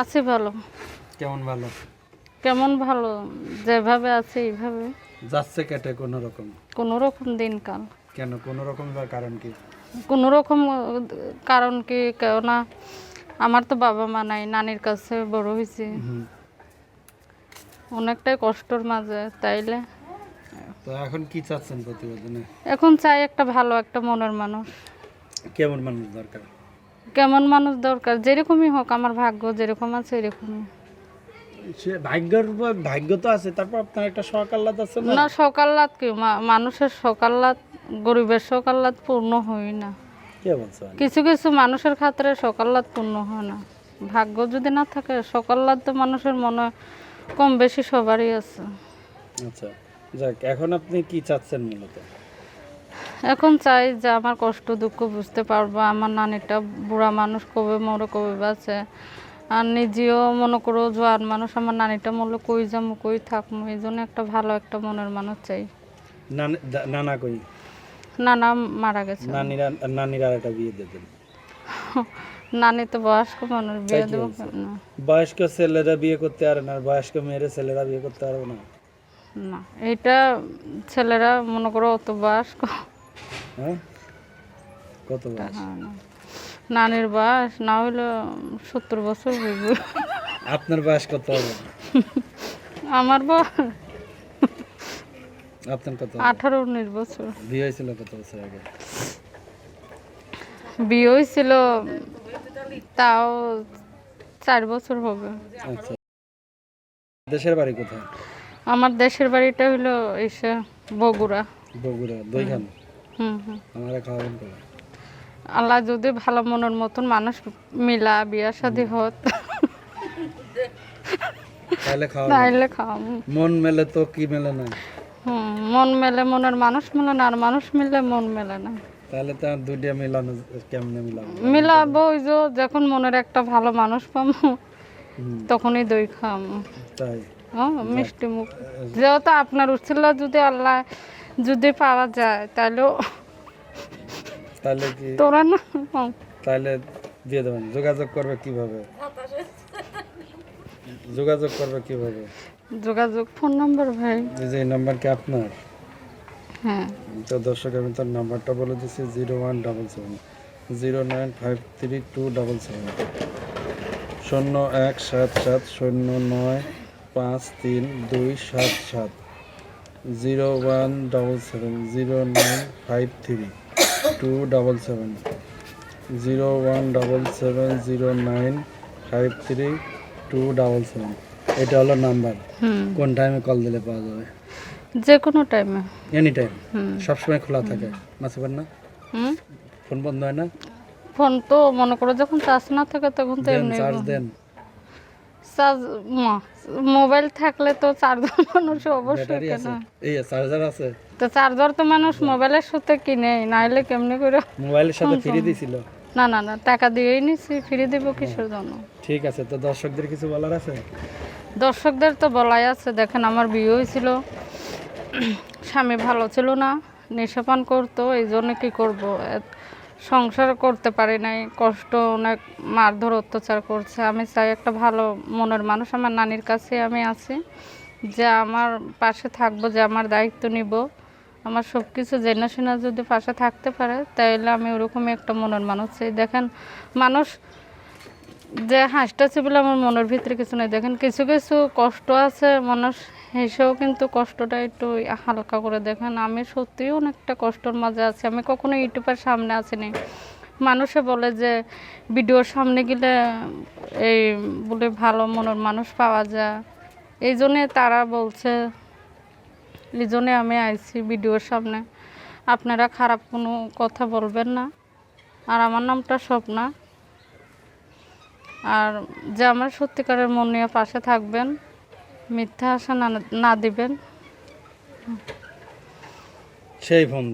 আছি ভালো। কেমন ভালো? কেমন ভালো? যেভাবে আছে এইভাবে। যাচ্ছে কেটে কোনো রকম কোনো রকম দিনকাল। কেন? কোনো রকম বা কারণ কি? কোনো রকম কারণ কি কেননা আমার তো বাবা মা নাই নানির কাছে বড় হয়েছি। অনেকটাই কষ্টর মাঝে তাইলে। তো এখন কি চাচ্ছেন প্রতিবেদনে? এখন চাই একটা ভালো একটা মনের মানুষ। কেমন মানুষ দরকার? কেমন মানুষ দরকার? যেরকমই হোক আমার ভাগ্য যেরকম আছে এরকমই। সে ভাগ্যের উপর ভাগ্য তো আছে তারপর আপনার একটা শখ আছে না? না সকাল্লাত কি? মা- মানুষের সকাল্লাত গরিবের সকাল্লাত পূর্ণ হয় না। কে বলছেন কিছু কিছু মানুষের খাতিরে সকাল্লাত পূর্ণ হয় না। ভাগ্য যদি না থাকে সকাল্লাত তো মানুষের মনে কম বেশি সবারই আছে। আচ্ছা যাক এখন আপনি কি চাচ্ছেন মূলত? এখন চাই যে আমার কষ্ট দুঃখ বুঝতে পারব। আমার নানিটা বুড়া মানুষ কবে মরে কবে বাঁচে। আর নিজেও মনে করো জোয়ান মানুষ আমার নানিটা মরলে কই যাব কই থাকব? এই জন্য একটা ভালো একটা মনের মানুষ চাই। নানি- কই? নানা মারা গেছে। নানিরা নানিরা আর একটা বিয়ে দিয়ে দেন নানি তো বয়স্ক মানুষ বিয়ে দেবো হয়েছে? বয়স্ক ছেলেরা বিয়ে করতে পারে না বয়স্ক মেয়েরা ছেলেরা বিয়ে করতে পারবে না। না এটা ছেলেরা মনে করো অত বয়স্ক। কত বয়স? নানির বয়স না হইলে সত্তর বছর হইবে। আপনার বয়স কত হবে? আমার বয়স আপনার কত আঠারো উনিশ বছর। বিয়ে হয়েছিল কত বছর আগে? বিয়ে হয়েছিল তাও চার বছর হবে। আচ্ছা। দেশের বাড়ি কোথায়? আমার দেশের বাড়িটা হইল এসে বগুড়া। বগুড়া দইখান? আমারা খাওয়াবেন করে। আল্লাহ যদি ভালো মনের মতন মানুষ মিলা বিয়া শাদি হত তাহলে খাওয়া তাইলে খাওয়াবো মন মেলে তো কি মেলে না? হুম মন মেলে মনের মানুষ মেলে না আর মানুষ মিললে মন মেলে না। তাহলে তো আর দুইটা মিলানো কেমনে মিলাবো? মিলাবো ওই যে যখন মনের একটা ভালো মানুষ পাবো হুম, তখনই দই খাম তাই। হ্যাঁ মিষ্টি মুখ। যেহেতু আপনার উচ্ছিল যদি আল্লাহ যদি পাওয়া যায় তাহলেও তাহলে কি? তোরা না তাহলে দিয়ে দেবেন। যোগাযোগ করবে কীভাবে? যোগাযোগ করবে কীভাবে? যোগাযোগ ফোন নাম্বার ভাই। এই যে এই নাম্বার কি আপনার? হ্যাঁ। তো দর্শক আমি তার নাম্বারটা বলে দিচ্ছি zero one double seven. Zero nine five three two double seven. শূন্য এক সাত সাত শূন্য নয় পাঁচ তিন দুই সাত সাত। Zero one double seven zero nine five three two double seven zero one double seven zero nine five three two double seven এটা হলো নাম্বার। কোন টাইমে কল দিলে পাওয়া যাবে? যে কোনো টাইমে এনি টাইম সবসময় খোলা থাকে মাসে না? হুম। ফোন বন্ধ হয় না? ফোন তো মনে করো যখন চার্জ না থাকে তখন তো এমনি চার্জ দেন। চার্জ মোবাইল থাকলে তো চার্জার মানুষ অবশ্যই কেনা। এই চার্জার আছে। তো চার্জার তো মানুষ মোবাইলের সাথে কিনে নাইলে কেমনি করে মোবাইলের সাথে ফ্রি দিছিল। না না না টাকা দিয়েই নিছি ফিরে দিব কিসের জন্য? ঠিক আছে তো দর্শকদের কিছু বলার আছে? দর্শকদের তো বলাই আছে দেখেন আমার বিয়ে হয়েছিল। স্বামী ভালো ছিল না নেশাপান করতো এই জন্য কী করব? সংসার করতে পারি নাই, কষ্ট অনেক মারধর, অত্যাচার করছে। আমি চাই একটা ভালো মনের মানুষ, আমার নানির কাছে আমি আছি, যে আমার পাশে থাকব, যে আমার দায়িত্ব নিব। আমার সব কিছু জেনে শুনে যদি পাশে থাকতে পারে, তাইলে আমি ওরকমই একটা মনের মানুষ চাই। দেখেন, মানুষ যে হাসতেছে বলে আমার মনের ভিতরে কিছু নেই। দেখেন, কিছু কিছু কষ্ট আছে, মানুষ হেসেও কিন্তু কষ্টটা একটু হালকা করে দেখেন। আমি সত্যিই অনেকটা কষ্টর মাঝে আছি। আমি কখনো ইউটিউবের সামনে আসিনি। মানুষে বলে যে, ভিডিওর সামনে গেলে এই বলে ভালো মনের মানুষ পাওয়া যায়। এই জন্যে তারা বলছে, এই জন্যে আমি আইছি ভিডিওর সামনে। আপনারা খারাপ কোনো কথা বলবেন না। আর আমার নামটা স্বপ্না। আর যে আমার সত্যিকারের মন নিয়ে পাশে থাকবেন। মিথ্যা আশা না না দিবেন। সেই ফোন